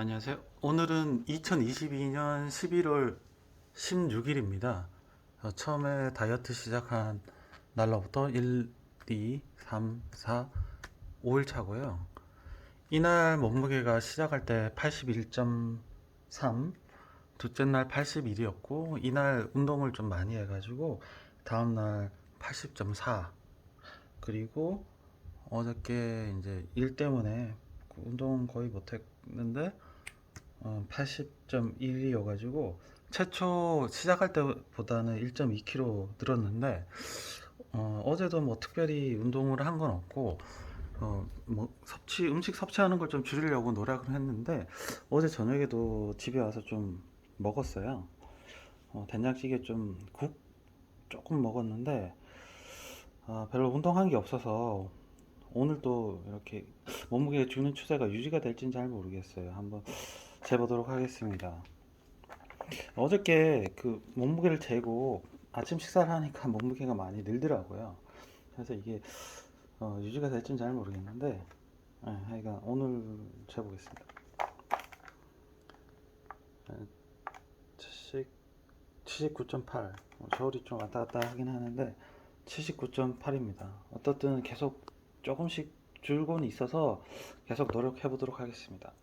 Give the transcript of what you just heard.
안녕하세요. 오늘은 2022년 11월 16일입니다. 어, 처음에 다이어트 시작한 날로부터 1, 2, 3, 4, 5일 차고요. 이날 몸무게가 시작할 때 81.3, 둘째 날 81이었고, 이날 운동을 좀 많이 해가지고, 다음날 80.4, 그리고 어저께 이제 일 때문에 운동 거의 못했는데 어, 80.12여가지고 최초 시작할 때보다는 1.2kg 늘었는데 어, 어제도 뭐 특별히 운동을 한 건 없고 어, 뭐 섭취 음식 섭취하는 걸 좀 줄이려고 노력을 했는데 어제 저녁에도 집에 와서 좀 먹었어요. 어, 된장찌개 좀 국 조금 먹었는데 아, 별로 운동한 게 없어서 오늘도 이렇게 몸무게 주는 추세가 유지가 될지는 잘 모르겠어요. 한번 재보도록 하겠습니다. 어저께 그 몸무게를 재고 아침 식사를 하니까 몸무게가 많이 늘더라고요. 그래서 이게 어, 유지가 될지는 잘 모르겠는데 예, 하여간 오늘 재보겠습니다. 예, 70, 79.8 서울이 좀 왔다 갔다 하긴 하는데 79.8입니다. 어떻든 계속 조금씩 줄고는 있어서 계속 노력해 보도록 하겠습니다.